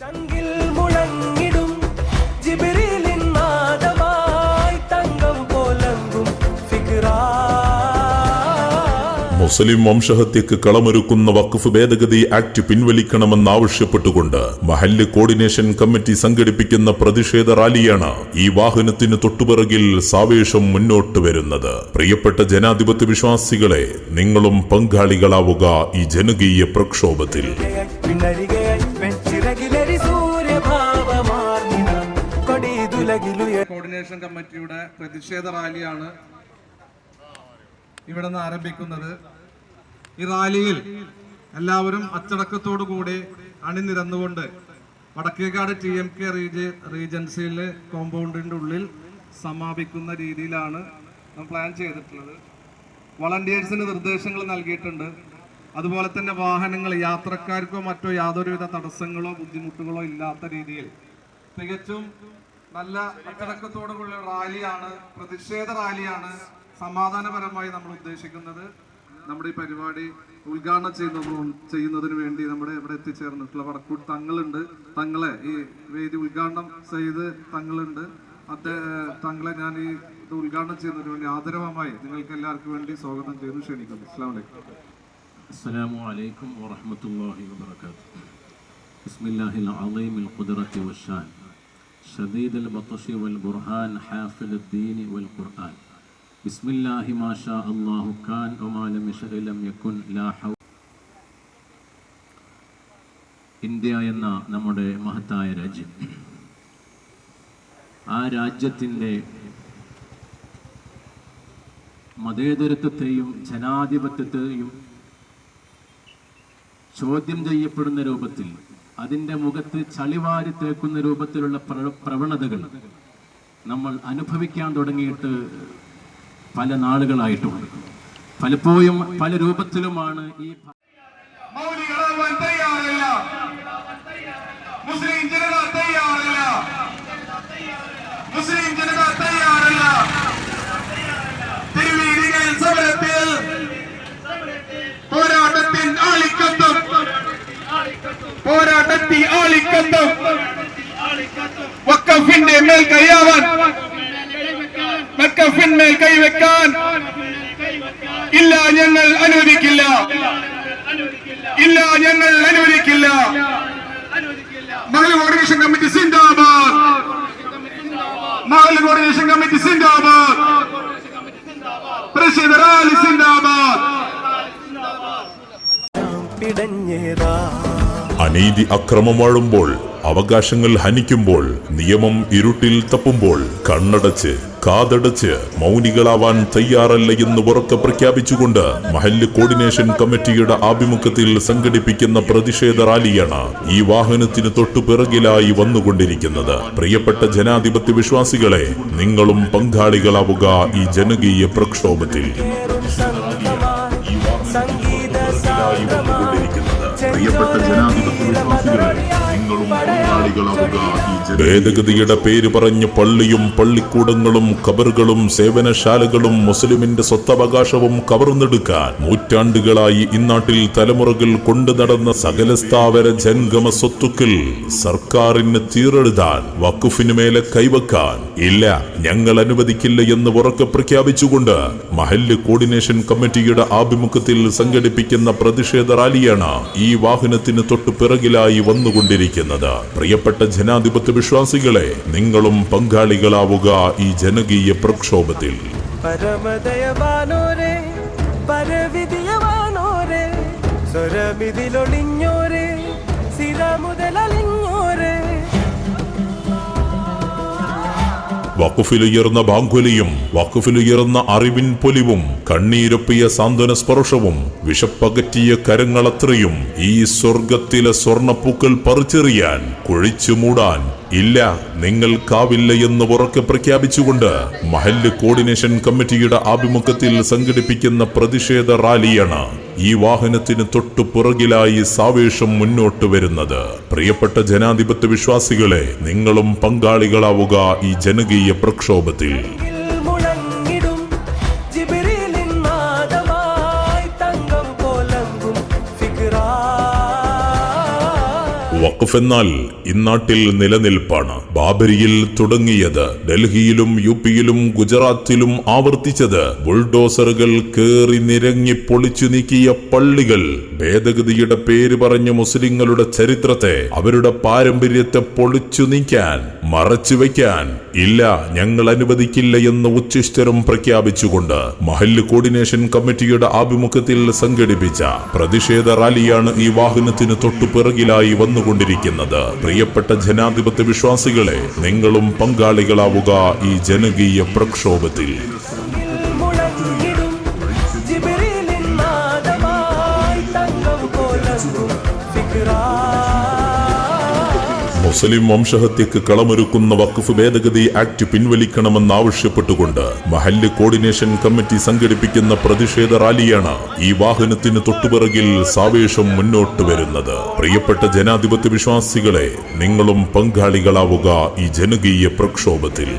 ചങ്കിൽ മുഴങ്ങിടും. ജിബിരിലിൻ നാദമായി തങ്കം പോലങ്കും മുസ്ലിം വംശഹത്യക്ക് കളമൊരുക്കുന്ന വഖഫ് ഭേദഗതി ആക്ട് പിൻവലിക്കണമെന്നാവശ്യപ്പെട്ടുകൊണ്ട് മഹല്ല് കോർഡിനേഷൻ കമ്മിറ്റി സംഘടിപ്പിക്കുന്ന പ്രതിഷേധ റാലിയാണ് ഈ വാഹനത്തിന് തൊട്ടുപിറകിൽ സാവേശം മുന്നോട്ട് വരുന്നത്. പ്രിയപ്പെട്ട ജനാധിപത്യ വിശ്വാസികളെ നിങ്ങളും പങ്കാളികളാവുക ഈ ജനകീയ പ്രക്ഷോഭത്തിൽ. കമ്മിറ്റിയുടെ പ്രതിഷേധ റാലിയാണ് ഇവിടെ നിന്ന് ആരംഭിക്കുന്നത്. ഈ റാലിയിൽ എല്ലാവരും അച്ചടക്കത്തോടു കൂടി അണിനിരന്നുകൊണ്ട് വടക്കേക്കാട് ടി എം കെ റീജൻസിയിലെ കോമ്പൗണ്ടിന്റെ ഉള്ളിൽ സമാപിക്കുന്ന രീതിയിലാണ് പ്ലാൻ ചെയ്തിട്ടുള്ളത്. വളണ്ടിയേഴ്സിന് നിർദ്ദേശങ്ങൾ നൽകിയിട്ടുണ്ട്. അതുപോലെ തന്നെ വാഹനങ്ങൾ യാത്രക്കാർക്കോ മറ്റോ യാതൊരുവിധ തടസ്സങ്ങളോ ബുദ്ധിമുട്ടുകളോ ഇല്ലാത്ത രീതിയിൽ തികച്ചും നല്ല അച്ചടക്കത്തോടുകൂടിയ റാലിയാണ് പ്രതിഷേധ റാലിയാണ് സമാധാനപരമായി നമ്മൾ ഉദ്ദേശിക്കുന്നത്. നമ്മുടെ ഈ പരിപാടി ഉദ്ഘാടനം ചെയ്യുന്നതിന് ചെയ്യുന്നതിന് വേണ്ടി നമ്മുടെ ഇവിടെ എത്തിച്ചേർന്നിട്ടുള്ള വടക്കൂട്ട് തങ്ങളുണ്ട്. തങ്ങളെ ഈ വേദി ഉദ്ഘാടനം ചെയ്ത് തങ്ങളുണ്ട്. അദ്ദേഹം തങ്ങളെ ഞാൻ ഈ ഇത് ഉദ്ഘാടനം ചെയ്യുന്നതിന് വേണ്ടി ആദരവമായി നിങ്ങൾക്ക് എല്ലാവർക്കും വേണ്ടി സ്വാഗതം ചെയ്യുന്നു. ക്ഷണിക്കുന്നു. അസ്സാം വലൈക്കും വാഹമത്തല്ലാഹി വാബർക്കാത്തു العظيم القدرة والشان شديد البطش والبرهان حافظ الدين والقرآن بسم الله ما شاء الله كان وما لم يشأ لم يكن لا حول ഇന്ത്യ എന്ന നമ്മുടെ മഹത്തായ രാജ്യം ആ രാജ്യത്തിൻ്റെ മതേതരത്വത്തെയും ജനാധിപത്യത്തെയും ചോദ്യം ചെയ്യപ്പെടുന്ന രൂപത്തിൽ അതിന്റെ മുഖത്ത് ചളിവാരി തേക്കുന്ന രൂപത്തിലുള്ള പ്രവണതകൾ നമ്മൾ അനുഭവിക്കാൻ തുടങ്ങിയിട്ട് പല നാളുകളായിട്ടുണ്ട്. പലപ്പോഴും പല രൂപത്തിലുമാണ് ഈ മുസ്ലിം ജനത തയ്യാറല്ല. ആളിക്കത്തും വക്കഫിന്റെ മേൽ കയ്യാവാൻ വക്കഫിന്മേൽ കൈവെക്കാൻ. ഇല്ല ഞങ്ങൾ അനുവദിക്കില്ല. ഇല്ല ഞങ്ങൾ അനുവദിക്കില്ല. മകൾ കോർഡിനേഷൻ കമ്മിറ്റി സിന്ദാബാദ്. മകൾ കോർഡിനേഷൻ കമ്മിറ്റി സിന്ദാബാദ്. അനീതി അക്രമം വാഴുമ്പോൾ അവകാശങ്ങൾ ഹനിക്കുമ്പോൾ നിയമം ഇരുട്ടിൽ തപ്പുമ്പോൾ കണ്ണടച്ച് കാതടച്ച് മൗനികളാവാൻ തയ്യാറല്ല എന്ന് ഉറക്കെ പ്രഖ്യാപിച്ചുകൊണ്ട് മഹല്ല് കോർഡിനേഷൻ കമ്മിറ്റിയുടെ ആഭിമുഖ്യത്തിൽ സംഘടിപ്പിക്കുന്ന പ്രതിഷേധ റാലിയാണ് ഈ വാഹനത്തിന് തൊട്ടു പിറകിലായി വന്നുകൊണ്ടിരിക്കുന്നത്. പ്രിയപ്പെട്ട ജനാധിപത്യ വിശ്വാസികളെ നിങ്ങളും പങ്കാളികളാവുക ഈ ജനകീയ പ്രക്ഷോഭത്തിൽ. പ്രിയപ്പെട്ട ഭേദഗതിയുടെ പേര് പറഞ്ഞ് പള്ളിയും പള്ളിക്കൂടങ്ങളും കബറുകളും സേവനശാലകളും മുസ്ലിമിന്റെ സ്വത്തവകാശവും കവർന്നെടുക്കാൻ നൂറ്റാണ്ടുകളായി ഇന്നാട്ടിൽ തലമുറകൾ കൊണ്ടു നടന്ന സകല സ്ഥാവര ജംഗമ സ്വത്തുക്കൾ സർക്കാരിന് തീറെഴുതാൻ വക്കുഫിന് മേലെ കൈവക്കാൻ ഇല്ല. ഞങ്ങൾ അനുവദിക്കില്ല എന്ന് ഉറക്കെ പ്രഖ്യാപിച്ചുകൊണ്ട് മഹല്ല് കോർഡിനേഷൻ കമ്മിറ്റിയുടെ ആഭിമുഖ്യത്തിൽ സംഘടിപ്പിക്കുന്ന പ്രതിഷേധ റാലിയാണ് ഈ വാഹനത്തിന് തൊട്ടു പിറകിലായി വന്നുകൊണ്ടിരിക്കുന്നത്. പ്രിയപ്പെട്ട ജനാധിപത്യ വിശ്വാസികളെ നിങ്ങളും പങ്കാളികളാവുക ഈ ജനകീയ പ്രക്ഷോഭത്തിൽ. പരമദയവാനോരെ പരവിധിയവാനോരെ സ്വരമിതിലൊളിഞ്ഞോരെ സിര മുതലലിഞ്ഞോരെ വഖഫിലുയർന്ന ബാങ്കുലിയും വക്കുഫിലുയർന്ന അറിവിൻ പൊലിവും കണ്ണീരൊപ്പിയ സാന്ത്വന സ്പർശവും വിഷപ്പകറ്റിയ കരങ്ങളത്രയും ഈ സ്വർഗത്തിലെ സ്വർണപ്പൂക്കൾ പറിച്ചെറിയാൻ കുഴിച്ചു മൂടാൻ ഇല്ല നിങ്ങൾക്കാവില്ല എന്ന് ഉറക്കെ പ്രഖ്യാപിച്ചുകൊണ്ട് മഹല്ല് കോർഡിനേഷൻ കമ്മിറ്റിയുടെ ആഭിമുഖ്യത്തിൽ സംഘടിപ്പിക്കുന്ന പ്രതിഷേധ റാലിയാണ് ഈ വാഹനത്തിന് തൊട്ടു പുറകിലായി സാവേശം മുന്നോട്ട് വരുന്നത്. പ്രിയപ്പെട്ട ജനാധിപത്യ വിശ്വാസികളെ നിങ്ങളും പങ്കാളികളാവുക ഈ ജനകീയ പ്രക്ഷോഭത്തിൽ. വഖഫ് എന്നാൽ ഇന്നാട്ടിൽ നിലനിൽപ്പാണ്. ബാബരിയിൽ തുടങ്ങിയത് ഡൽഹിയിലും യു പിയിലും ഗുജറാത്തിലും ആവർത്തിച്ചത് ബുൾഡോസറുകൾ കേറി നിരങ്ങി പൊളിച്ചു നീക്കിയ പള്ളികൾ. ഭേദഗതിയുടെ പേര് പറഞ്ഞ് മുസ്ലിങ്ങളുടെ ചരിത്രത്തെ അവരുടെ പാരമ്പര്യത്തെ പൊളിച്ചു നീക്കാൻ മറച്ചു വയ്ക്കാൻ ഇല്ല ഞങ്ങൾ അനുവദിക്കില്ല എന്ന് ഉച്ചിഷ്ടരം പ്രഖ്യാപിച്ചുകൊണ്ട് മഹല്ല് കോർഡിനേഷൻ കമ്മിറ്റിയുടെ ആഭിമുഖ്യത്തിൽ സംഘടിപ്പിച്ച പ്രതിഷേധ റാലിയാണ് ഈ വാഹനത്തിന് തൊട്ടു പിറകിലായി വന്നുകൊണ്ടിരിക്കുന്നത്. പ്രിയപ്പെട്ട ജനാധിപത്യ വിശ്വാസികളെ നിങ്ങളും പങ്കാളികളാവുക ഈ ജനകീയ പ്രക്ഷോഭത്തിൽ. മുസ്ലിം വംശഹത്യക്ക് കളമൊരുക്കുന്ന വഖഫ് ഭേദഗതി ആക്ട് പിൻവലിക്കണമെന്നാവശ്യപ്പെട്ടുകൊണ്ട് മഹല്ല് കോർഡിനേഷൻ കമ്മിറ്റി സംഘടിപ്പിക്കുന്ന പ്രതിഷേധ റാലിയാണ് ഈ വാഹനത്തിന് തൊട്ടുപിറകിൽ സാവേശം മുന്നോട്ട് വരുന്നത്. പ്രിയപ്പെട്ട ജനാധിപത്യ വിശ്വാസികളെ നിങ്ങളും പങ്കാളികളാവുക ഈ ജനകീയ പ്രക്ഷോഭത്തിൽ.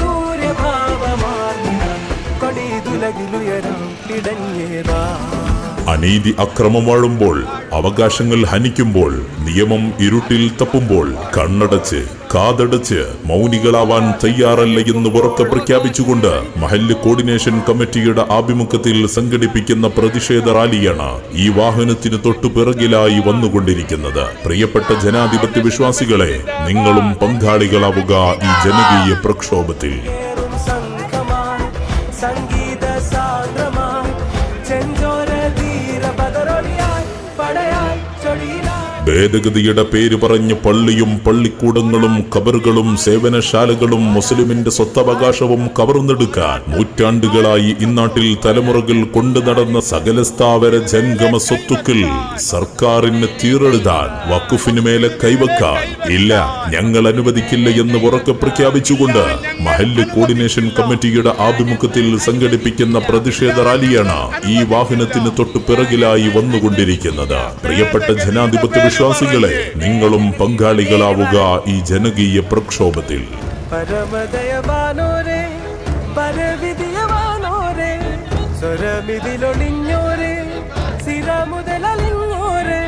സൂര്യഭാവമാർന്ന കൊടിതുലകിലുയരം അനീതി അക്രമം വാഴുമ്പോൾ അവകാശങ്ങൾ ഹനിക്കുമ്പോൾ നിയമം ഇരുട്ടിൽ തപ്പുമ്പോൾ കണ്ണടച്ച് കാതടച്ച് മൗനികളാവാൻ തയ്യാറല്ല എന്ന് ഉറക്കെ പ്രഖ്യാപിച്ചുകൊണ്ട് മഹല്ല് കോർഡിനേഷൻ കമ്മിറ്റിയുടെ ആഭിമുഖ്യത്തിൽ സംഘടിപ്പിക്കുന്ന പ്രതിഷേധ റാലിയാണ് ഈ വാഹനത്തിന് തൊട്ടു പിറകിലായി വന്നുകൊണ്ടിരിക്കുന്നത്. പ്രിയപ്പെട്ട ജനാധിപത്യ വിശ്വാസികളെ നിങ്ങളും പങ്കാളികളാവുക ഈ ജനകീയ പ്രക്ഷോഭത്തിൽ. ഭേദഗതിയുടെ പേര് പറഞ്ഞ് പള്ളിയും പള്ളിക്കൂടങ്ങളും കബറുകളും സേവനശാലകളും മുസ്ലിമിന്റെ സ്വത്തവകാശവും കവർന്നെടുക്കാൻ നൂറ്റാണ്ടുകളായി ഇന്നാട്ടിൽ തലമുറകൾ കൊണ്ടു നടന്ന സകല സ്ഥാവര ജംഗമ സ്വത്തുക്കൾ സർക്കാരിന് തീറെഴുതാൻ വക്കുഫിന് മേലെ കൈവക്കാൻ ഇല്ല. ഞങ്ങൾ അനുവദിക്കില്ല എന്ന് ഉറക്കെ പ്രഖ്യാപിച്ചുകൊണ്ട് മഹല്ല് കോർഡിനേഷൻ കമ്മിറ്റിയുടെ ആഭിമുഖ്യത്തിൽ സംഘടിപ്പിക്കുന്ന പ്രതിഷേധ റാലിയാണ് ഈ വാഹനത്തിന് തൊട്ടു പിറകിലായി വന്നുകൊണ്ടിരിക്കുന്നത്. പ്രിയപ്പെട്ട ജനാധിപത്യ വിശ്വാസികളെ നിങ്ങളും പങ്കാളികളാവുക ഈ ജനകീയ പ്രക്ഷോഭത്തിൽ. പരമദയവാനോരെ പരവിധിയവാനോരെ സ്വരമിതിലൊളിഞ്ഞോരെ സിര മുതലലിഞ്ഞോരെ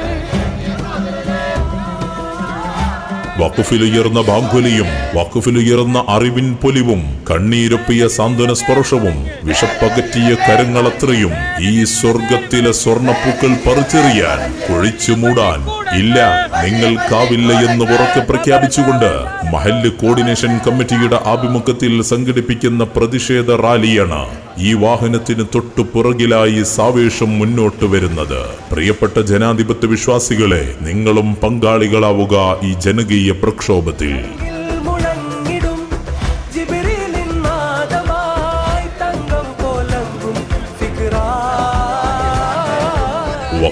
വഖഫിലുയർന്ന ബാങ്കുലിയും വഖഫിലുയർന്ന അറിവിൻ പൊലിവും കണ്ണീരൊപ്പിയ സാന്ത്വന സ്പർശവും വിഷപ്പകറ്റിയ കരങ്ങളത്രയും ഈ സ്വർഗത്തിലെ സ്വർണപ്പൂക്കൾ പറിച്ചെറിയാൻ കുഴിച്ചു മൂടാൻ ഇല്ല നിങ്ങൾ നിങ്ങൾക്കാവില്ല എന്ന് ഉറക്കെ പ്രഖ്യാപിച്ചുകൊണ്ട് മഹല്ല് കോർഡിനേഷൻ കമ്മിറ്റിയുടെ ആഭിമുഖ്യത്തിൽ സംഘടിപ്പിക്കുന്ന പ്രതിഷേധ റാലിയാണ് ഈ വാഹനത്തിന് തൊട്ടു പുറകിലായി സാവേഷം മുന്നോട്ട് വരുന്നത്. പ്രിയപ്പെട്ട ജനാധിപത്യ വിശ്വാസികളെ നിങ്ങളും പങ്കാളികളാവുക ഈ ജനകീയ പ്രക്ഷോഭത്തിൽ.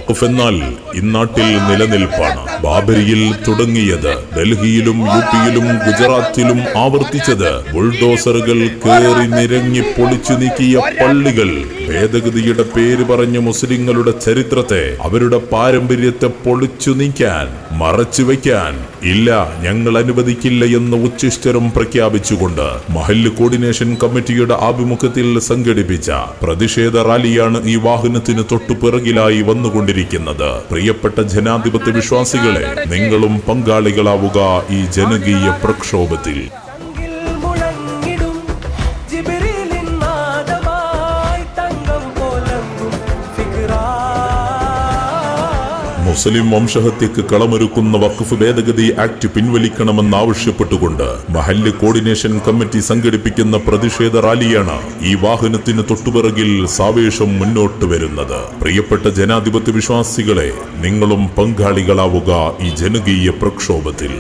വഖഫ് എന്നാൽ ഇന്നാട്ടിൽ നിലനിൽപ്പാണ്. ബാബരിയിൽ തുടങ്ങിയത് ഡൽഹിയിലും യു പിയിലും ഗുജറാത്തിലും ആവർത്തിച്ചത് ബുൾഡോസറുകൾ കയറി നിരങ്ങി പൊളിച്ചു നീക്കിയ പള്ളികൾ. ഭേദഗതിയുടെ പേര് പറഞ്ഞ മുസ്ലിങ്ങളുടെ ചരിത്രത്തെ അവരുടെ പാരമ്പര്യത്തെ പൊളിച്ചു നീക്കാൻ മറച്ചു വയ്ക്കാൻ ഇല്ല ഞങ്ങൾ അനുവദിക്കില്ല എന്ന് ഉച്ചിഷ്ടരും പ്രഖ്യാപിച്ചുകൊണ്ട് മഹല്ല് കോർഡിനേഷൻ കമ്മിറ്റിയുടെ ആഭിമുഖ്യത്തിൽ സംഘടിപ്പിച്ച പ്രതിഷേധ റാലിയാണ് ഈ വാഹനത്തിന് തൊട്ടു പിറകിലായി വന്നുകൊണ്ടിരിക്കുന്നത്. പ്രിയപ്പെട്ട ജനാധിപത്യ നിങ്ങളും പങ്കാളികളാവുക ഈ ജനകീയ പ്രക്ഷോഭത്തിൽ. മുസ്ലിം വംശഹത്യക്ക് കളമൊരുക്കുന്ന വഖഫ് ഭേദഗതി ആക്ട് പിൻവലിക്കണമെന്നാവശ്യപ്പെട്ടുകൊണ്ട് മഹല്ല് കോർഡിനേഷൻ കമ്മിറ്റി സംഘടിപ്പിക്കുന്ന പ്രതിഷേധ റാലിയാണ് ഈ വാഹനത്തിന് തൊട്ടുപിറകിൽ സാവേശം മുന്നോട്ട് വരുന്നത്. പ്രിയപ്പെട്ട ജനാധിപത്യ വിശ്വാസികളെ നിങ്ങളും പങ്കാളികളാവുക ഈ ജനകീയ പ്രക്ഷോഭത്തിൽ.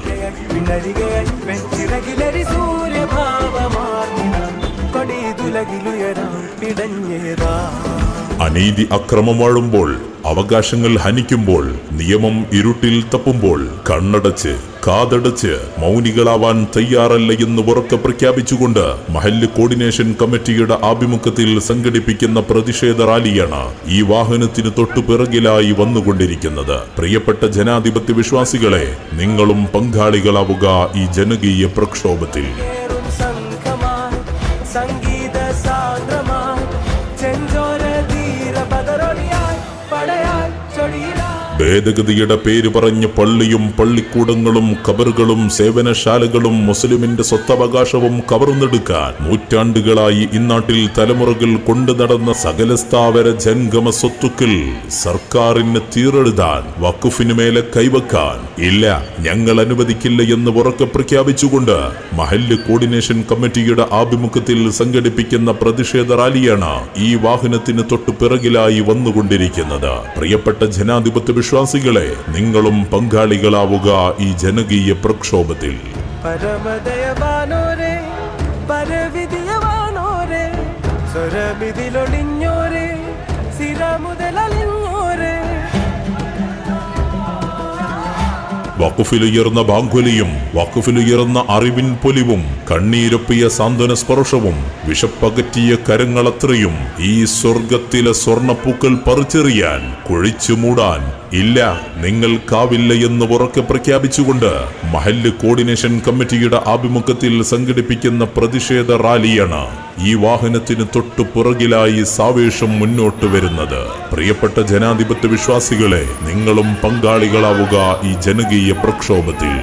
അനീതി അക്രമം വാഴുമ്പോൾ അവകാശങ്ങൾ ഹനിക്കുമ്പോൾ നിയമം ഇരുട്ടിൽ തപ്പുമ്പോൾ കണ്ണടച്ച് കാതടച്ച് മൗനികളാവാൻ തയ്യാറല്ല എന്ന് ഉറക്കെ പ്രഖ്യാപിച്ചുകൊണ്ട് മഹല്ല് കോർഡിനേഷൻ കമ്മിറ്റിയുടെ ആഭിമുഖ്യത്തിൽ സംഘടിപ്പിക്കുന്ന പ്രതിഷേധ റാലിയാണ് ഈ വാഹനത്തിന് തൊട്ടു പിറകിലായി വന്നുകൊണ്ടിരിക്കുന്നത്. പ്രിയപ്പെട്ട ജനാധിപത്യ വിശ്വാസികളെ നിങ്ങളും പങ്കാളികളാവുക ഈ ജനകീയ പ്രക്ഷോഭത്തിൽ. ഭേദഗതിയുടെ പേര് പറഞ്ഞ് പള്ളിയും പള്ളിക്കൂടങ്ങളും കബറുകളും സേവനശാലകളും മുസ്ലിമിന്റെ സ്വത്തവകാശവും കവർന്നെടുക്കാൻ നൂറ്റാണ്ടുകളായി ഇന്നാട്ടിൽ തലമുറകൾ കൊണ്ടു നടന്ന സകല സ്ഥാവര ജംഗമ സ്വത്തുക്കൾ സർക്കാരിന് തീറെഴുതാൻ വക്കുഫിനു മേലെ കൈവക്കാൻ ഇല്ല. ഞങ്ങൾ അനുവദിക്കില്ല എന്ന് ഉറക്കെ പ്രഖ്യാപിച്ചുകൊണ്ട് മഹല്ല് കോർഡിനേഷൻ കമ്മിറ്റിയുടെ ആഭിമുഖ്യത്തിൽ സംഘടിപ്പിക്കുന്ന പ്രതിഷേധ റാലിയാണ് ഈ വാഹനത്തിന് തൊട്ടു പിറകിലായി വന്നുകൊണ്ടിരിക്കുന്നത്. പ്രിയപ്പെട്ട ജനാധിപത്യ വിശ്വാസികളെ നിങ്ങളും പങ്കാളികളാവുക ഈ ജനകീയ പ്രക്ഷോഭത്തിൽ. പരമദയവാനോരെ പരവിധിയവാനോരെ സ്വരമിതിലൊളിഞ്ഞോരെ സിര മുതലലിഞ്ഞോരെ വക്കുഫിലുയർന്ന ബാങ്കുലിയും വക്കുഫിലുയർന്ന അറിവിൻ പൊലിവും കണ്ണീരൊപ്പിയ സാന്ത്വന സ്പർശവും വിഷപ്പകറ്റിയ കരങ്ങളത്രയും ഈ സ്വർഗത്തിലെ സ്വർണപ്പൂക്കൾ പറിച്ചെറിയാൻ കുഴിച്ചു മൂടാൻ ഇല്ല നിങ്ങൾക്കാവില്ല എന്ന് ഉറക്കെ പ്രഖ്യാപിച്ചുകൊണ്ട് മഹല്ല് കോർഡിനേഷൻ കമ്മിറ്റിയുടെ ആഭിമുഖ്യത്തിൽ സംഘടിപ്പിക്കുന്ന പ്രതിഷേധ റാലിയാണ് ഈ വാഹനത്തിന് തൊട്ടു പുറകിലായി സാവേശം മുന്നോട്ട് വരുന്നത്. പ്രിയപ്പെട്ട ജനാധിപത്യ വിശ്വാസികളെ നിങ്ങളും പങ്കാളികളാവുക ഈ ജനകീയ പ്രക്ഷോഭത്തിൽ.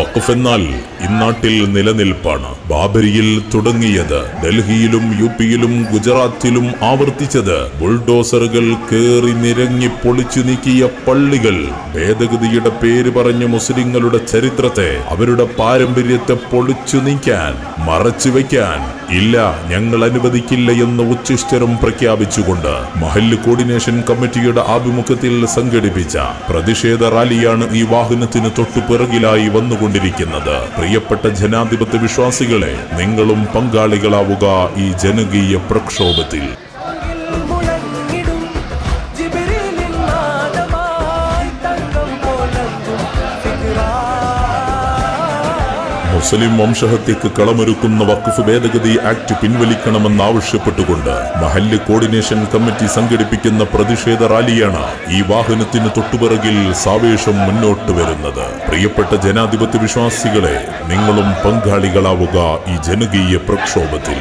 വഖഫ് എന്നാൽ ഇന്നാട്ടിൽ നിലനിൽപ്പാണ്. ബാബരിയിൽ തുടങ്ങിയത്. ഡൽഹിയിലും യു പിയിലും ഗുജറാത്തിലും ആവർത്തിച്ചത് ബുൾഡോസറുകൾ കേറി നിരങ്ങി പൊളിച്ചു നീക്കിയ പള്ളികൾ. ഭേദഗതിയുടെ പേര് പറഞ്ഞ് മുസ്ലിങ്ങളുടെ ചരിത്രത്തെ അവരുടെ പാരമ്പര്യത്തെ പൊളിച്ചു നീക്കാൻ മറച്ചു വയ്ക്കാൻ ഇല്ല ഞങ്ങൾ അനുവദിക്കില്ല എന്ന് ഉച്ചിഷ്ടരം പ്രഖ്യാപിച്ചുകൊണ്ട് മഹല്ല് കോർഡിനേഷൻ കമ്മിറ്റിയുടെ ആഭിമുഖ്യത്തിൽ സംഘടിപ്പിച്ച പ്രതിഷേധ റാലിയാണ് ഈ വാഹനത്തിന് തൊട്ടു പിറകിലായി വന്നുകൊണ്ടിരിക്കുന്നത്. പ്രിയപ്പെട്ട ജനാധിപത്യ വിശ്വാസികളെ നിങ്ങളും പങ്കാളികളാവുക ഈ ജനകീയ പ്രക്ഷോഭത്തിൽ. മുസ്ലിം വംശഹത്യക്ക് കളമൊരുക്കുന്ന വഖഫ് ഭേദഗതി ആക്ട് പിൻവലിക്കണമെന്നാവശ്യപ്പെട്ടുകൊണ്ട് മഹല്ല് കോർഡിനേഷൻ കമ്മിറ്റി സംഘടിപ്പിക്കുന്ന പ്രതിഷേധ റാലിയാണ് ഈ വാഹനത്തിന് തൊട്ടുപിറകിൽ സാവേശം മുന്നോട്ട് വരുന്നത്. പ്രിയപ്പെട്ട ജനാധിപത്യ വിശ്വാസികളെ നിങ്ങളും പങ്കാളികളാവുക ഈ ജനകീയ പ്രക്ഷോഭത്തിൽ.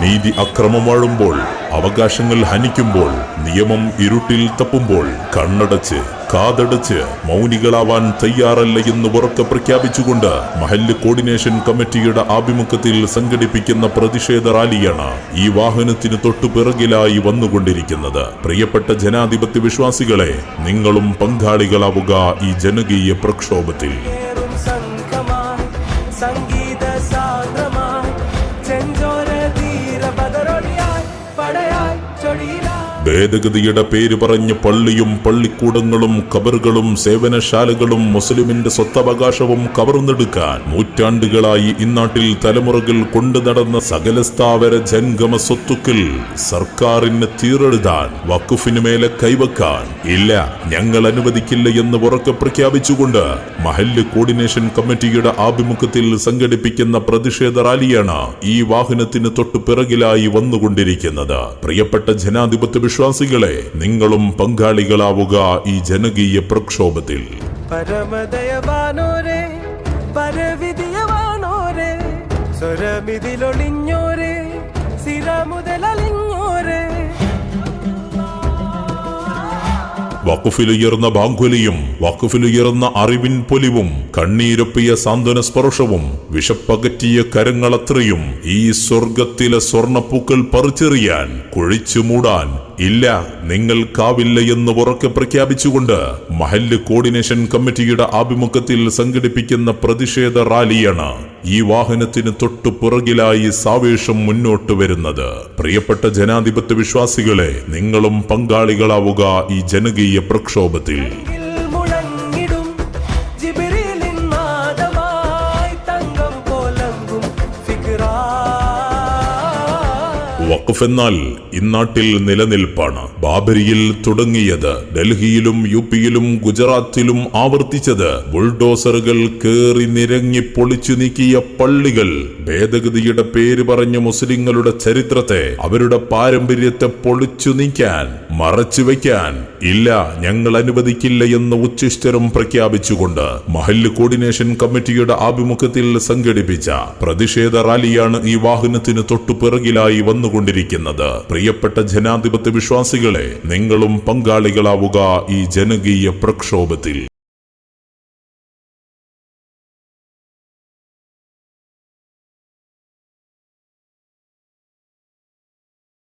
അനീതി അക്രമം വാഴുമ്പോൾ അവകാശങ്ങൾ ഹനിക്കുമ്പോൾ നിയമം ഇരുട്ടിൽ തപ്പുമ്പോൾ കണ്ണടച്ച് കാതടച്ച് മൗനികളാവാൻ തയ്യാറല്ല എന്ന് ഉറക്കെ പ്രഖ്യാപിച്ചുകൊണ്ട് മഹല്ല് കോർഡിനേഷൻ കമ്മിറ്റിയുടെ ആഭിമുഖ്യത്തിൽ സംഘടിപ്പിക്കുന്ന പ്രതിഷേധ റാലിയാണ് ഈ വാഹനത്തിന് തൊട്ടു പിറകിലായി വന്നുകൊണ്ടിരിക്കുന്നത്. പ്രിയപ്പെട്ട ജനാധിപത്യ വിശ്വാസികളെ നിങ്ങളും പങ്കാളികളാവുക ഈ ജനകീയ പ്രക്ഷോഭത്തിൽ. ഭേദഗതിയുടെ പേര് പറഞ്ഞ് പള്ളിയും പള്ളിക്കൂടങ്ങളും കബറുകളും സേവനശാലകളും മുസ്ലിമിന്റെ സ്വത്തവകാശവും കവർന്നെടുക്കാൻ നൂറ്റാണ്ടുകളായി ഇന്നാട്ടിൽ തലമുറകൾ കൊണ്ടു നടന്ന സകലസ്ഥാവര ജംഗമ സ്വത്തുക്കൾ സർക്കാരിന് തീറെഴുതാൻ വക്കുഫിനു മേലെ കൈവക്കാൻ ഇല്ല. ഞങ്ങൾ അനുവദിക്കില്ല എന്ന് ഉറക്കെ പ്രഖ്യാപിച്ചുകൊണ്ട് മഹല്ല് കോർഡിനേഷൻ കമ്മിറ്റിയുടെ ആഭിമുഖ്യത്തിൽ സംഘടിപ്പിക്കുന്ന പ്രതിഷേധ റാലിയാണ് ഈ വാഹനത്തിന് തൊട്ടു പിറകിലായി വന്നുകൊണ്ടിരിക്കുന്നത്. പ്രിയപ്പെട്ട ജനാധിപത്യ വിശ്വാസികളെ നിങ്ങളും പങ്കാളികളാവുക ഈ ജനകീയ പ്രക്ഷോഭത്തിൽ. പരമദയവാനോരെ പരവിധിയവാനോരെ സ്വരമിതിലൊളിഞ്ഞോരെ സിര മുതലലിഞ്ഞോരെ വഖഫിലുയർന്ന ബാങ്കുലിയും വക്കുഫിലുയർന്ന അറിവിൻ പൊലിവും കണ്ണീരൊപ്പിയ സാന്ത്വന സ്പർശവും വിഷപ്പകറ്റിയ കരങ്ങളത്രയും ഈ സ്വർഗത്തിലെ സ്വർണപ്പൂക്കൾ പറിച്ചെറിയാൻ കുഴിച്ചു മൂടാൻ ഇല്ല നിങ്ങൾക്കാവില്ല എന്ന് ഉറക്കെ പ്രഖ്യാപിച്ചുകൊണ്ട് മഹല്ല് കോർഡിനേഷൻ കമ്മിറ്റിയുടെ ആഭിമുഖ്യത്തിൽ സംഘടിപ്പിക്കുന്ന പ്രതിഷേധ റാലിയാണ് ഈ വാഹനത്തിന് തൊട്ടു പുറകിലായി സാവേശം മുന്നോട്ട് വരുന്നത്. പ്രിയപ്പെട്ട ജനാധിപത്യ വിശ്വാസികളെ നിങ്ങളും പങ്കാളികളാവുക ഈ ജനകീയ പ്രക്ഷോഭത്തിൽ. വഖഫ് എന്നാൽ ഇന്നാട്ടിൽ നിലനിൽപ്പാണ്. ബാബരിയിൽ തുടങ്ങിയത് ഡൽഹിയിലും യു പിയിലും ഗുജറാത്തിലും ആവർത്തിച്ചത്. ബുൾഡോസറുകൾ കേറി നിരങ്ങി പൊളിച്ചു നീക്കിയ പള്ളികൾ ഭേദഗതിയുടെ പേര് പറഞ്ഞ മുസ്ലിങ്ങളുടെ ചരിത്രത്തെ അവരുടെ പാരമ്പര്യത്തെ പൊളിച്ചു നീക്കാൻ മറച്ചു വയ്ക്കാൻ ഇല്ല ഞങ്ങൾ അനുവദിക്കില്ല എന്ന് ഉച്ചിഷ്ഠരും പ്രഖ്യാപിച്ചുകൊണ്ട് മഹല്ല് കോർഡിനേഷൻ കമ്മിറ്റിയുടെ ആഭിമുഖ്യത്തിൽ സംഘടിപ്പിച്ച പ്രതിഷേധ റാലിയാണ് ഈ വാഹനത്തിന് തൊട്ടു പിറകിലായി വന്നുകൊണ്ടിരിക്കുന്നത്. പ്രിയപ്പെട്ട ജനാധിപത്യ വിശ്വാസികളെ നിങ്ങളും പങ്കാളികളാവുക ഈ ജനകീയ പ്രക്ഷോഭത്തിൽ.